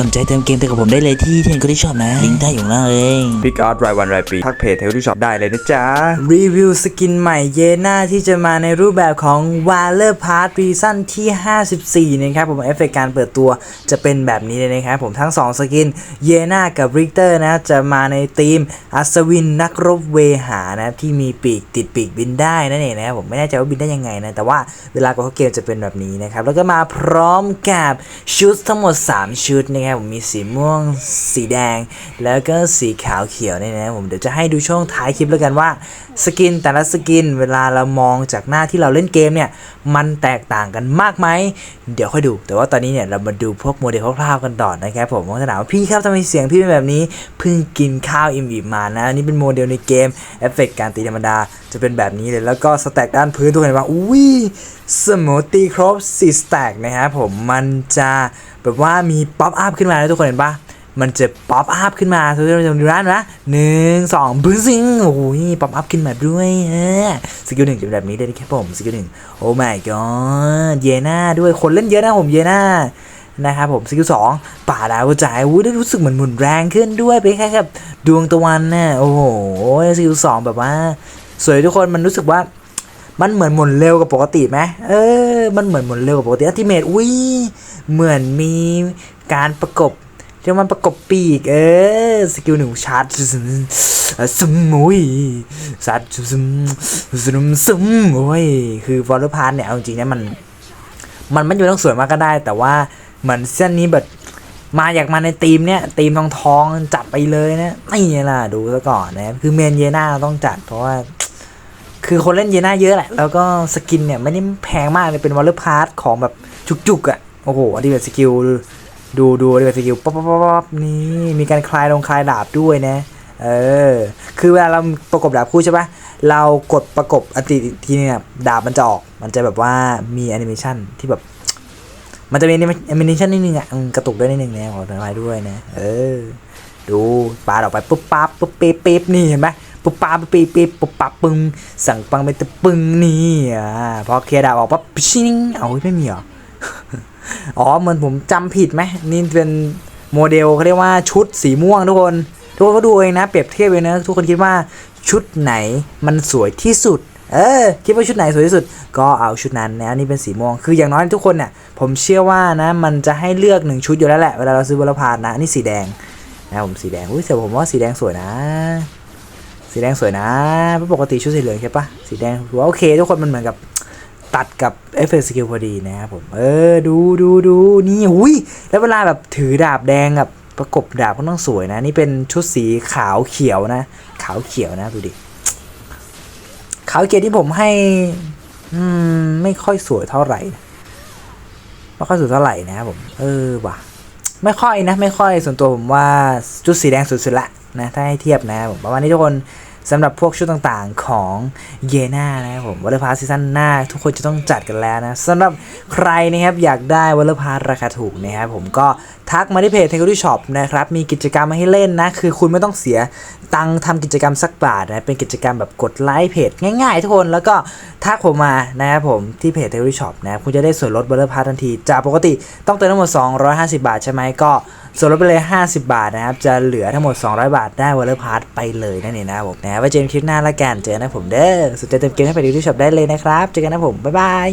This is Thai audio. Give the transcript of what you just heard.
สนใจเติมเกมเติมกับผมได้เลยที่เทนก็ได้ชอบนะ ลิงก์ใต้อยู่ข้างล่างเลยพิกอาร์ตรายวันรายปีทักเพจเทลที่ช็อปได้เลยนะจ๊ะ รีวิวสกินใหม่เยน่าที่จะมาในรูปแบบของ w a l e r p a r t Reason ที่ 54 นะครับผมเอฟเฟกต์การเปิดตัวจะเป็นแบบนี้เลยนะครับผมทั้ง 2 สกินเยน่ากับริกเตอร์นะ จะมาในธีมอัศวินนักรบเวหานะที่มีปีกติดปีกบินได้นั่นเองนะครับผมไม่แน่ใจว่าบินได้ยังไงนะ แต่ว่าเวลากดเข้าเกมจะเป็นแบบนี้นะครับแล้วก็มาพร้อมกับชุดทั้งหมด 3 ชุดนะครับผมมีสีม่วง สีแดง แล้วก็สีขาวเขียวเนี่ยนะครับผมเดี๋ยวจะให้ดูช่วงท้ายคลิปแล้วกันว่าสกินแต่ละสกินเวลาเรามองจากหน้าที่เราเล่นเกมเนี่ย มันแตกต่างกันมากไหม เดี๋ยวค่อยดู แต่ว่าตอนนี้เนี่ยเรามาดูพวกโมเดลคร่าวๆกันต่อนะครับผมผมจะถามว่าพี่ครับทำไมเสียงพี่เป็นแบบนี้ เพิ่งกินข้าวอิ่มๆมานะอันนี้เป็นโมเดลในเกมเอฟเฟกต์การตีธรรมดาจะเป็นแบบนี้เลยแล้วก็สแต็กด้านพื้นทุกคนเห็นว่าอุ้ยสมมติตีครบ4สแต็กนะครับผมมันจะแบบว่ามีป๊อปอัพขึ้นมาแล้วทุกคนเห็นปะ มันจะป๊อปอัพขึ้นมาทุกท่านดูด้านนะหนึ่งสองบึ้งซิงโอ้โหป๊อปอัพขึ้นมาด้วยเออสกิลหนึ่งจะเป็นแบบนี้เลยนะครับผมสกิลหนึ่งโอ้ my god เยน่าด้วยคนเล่นเยอะนะผมเยน่านะครับผมสกิลสองป่าดาวกระจายวู้ได้รู้สึกเหมือนหมุนแรงขึ้นด้วยไปแค่กับดวงตะวันน่ะโอ้โหสกิลสองแบบว่า สวยทุกคนมันรู้สึกว่ามันเหมือนหมุนเร็วกว่าปกติไหมเออ มันเหมือนหมุนเร็วกว่าปกติอัติเมทอุ้ย เหมือนมีการประกบ เรียกว่าประกบปีก เออสกิลหนึ่งชาร์จซึมซึมโอ้ยชาร์จซึมซึมซึมโอ้ยคือวอลเลย์พาร์เนี่ยเอาจริงๆนะมัน มันไม่จำเป็นต้องสวยมากก็ได้ แต่ว่าเหมือนเส้นนี้แบบมาอยากมาในทีมเนี่ยทีมทองทองจัดไปเลยนะนี่ล่ะดูซะก่อนนะคือเมนเยน่าต้องจัดเพราะว่า คือคนเล่นเยน่าเยอะแหละ แล้วก็สกินเนี่ยไม่ได้แพงมากเลยเป็นวอลเลย์พาร์ทของแบบจุกๆอะ่ะโอ้โหอันนี้แบบสกิล ดูดูอันนี้แบบสกิลป๊อปป๊อปป๊อนี่มีการคลายลงคลายดาบด้วยนะ เออ คือเวลาเราประกบดาบคู่ใช่ปะเรากดประกบอันติทีเนี่ยดาบมันจะออก มันจะแบบว่ามีแอนิเมชันที่แบบ มันจะมีแอนิเมชันนิดนึงอะกระตุกด้วยนิดนึงนะขออภัยด้วยนะ เออ ดูปาดออกไปปุ๊บปั๊บปุ๊บปี๊บปี๊บนี่เห็นไหมปุ๊บปั๊บปุ๊บปี๊บปี๊บปุ๊บปั๊บปึ้งสั่งปังไปตะปึ้งนี่อ่าพอเคลียร์ดาบออกปั๊บชิงเอาไม่มีหรอ อ๋อเหมือนผมจำผิดไหมนี่เป็นโมเดลเขาเรียกว่าชุดสีม่วงทุกคน ทุกคนก็ดูเองนะเปรียบเทียบเองนะทุกคนคิดว่าชุดไหนมันสวยที่สุด เออ คิดว่าชุดไหนสวยที่สุด ก็เอาชุดนั้นนะนี่เป็นสีม่วง คืออย่างน้อยทุกคนเนี่ยผมเชื่อว่านะ มันจะให้เลือกหนึ่งชุดอยู่แล้วแหละเวลาเราซื้อบอลพาดนะนี่สีแดงนะผมสีแดงอุ้ยแต่ผมว่าสีแดงสวยนะสีแดงสวยนะเพราะปกติชุดสีเหลืองใช่ปะสีแดงถือว่าโอเค ทุกคนมันเหมือนกับ ตัดกับเอฟเฟกต์สกิลพอดีนะครับผม เออ ดูดูดูนี่หุยแล้วเวลาแบบถือดาบแดงกับประกบดาบก็ต้องสวยนะ นี่เป็นชุดสีขาวเขียวนะ ขาวเขียวนะดูดิ ขาวเขียวที่ผมให้ อืม ไม่ค่อยสวยเท่าไหร่นะไม่ค่อยสวยเท่าไหร่นะครับผม เออว่ะ ไม่ค่อยนะ ไม่ค่อยส่วนตัวผมว่าชุดสีแดงสุดๆละนะถ้าให้เทียบนะผมประมาณนี้ทุกคน สำหรับพวกชุดต่างๆของเยน่านะครับผมวอลเลย์พาซีซั่นหน้า ทุกคนจะต้องจัดกันแล้วนะสำหรับใครนะครับอยากได้วอลเลย์พาราคาถูกนะครับผมก็ทักมาที่เพจเทคโนโลยีช็อปนะครับ มีกิจกรรมมาให้เล่นนะ คือคุณไม่ต้องเสียตังค์ทำกิจกรรมสักบาทนะ เป็นกิจกรรมแบบกดไลค์เพจง่ายๆทุกคน แล้วก็ทักผมมานะครับผมที่เพจเทคโนโลยีช็อปนะครับคุณจะได้ส่วนลดวอลเลย์พาทันที จากปกติต้องเติมทั้งหมด 250 บาทใช่ไหมก็ส่วนลดไปเลย 50 บาทนะครับ จะเหลือทั้งหมด 200 บาทได้วอลเลย์พาร์ทไปเลยนั่นเองนะครับผมนะไว้เจอกันคลิปหน้าละกัน เจอกันนะผมเด้อสนใจเติมเกมให้ไปดูที่ช็อปได้เลยนะครับ เจอกันนะผม บ๊ายบาย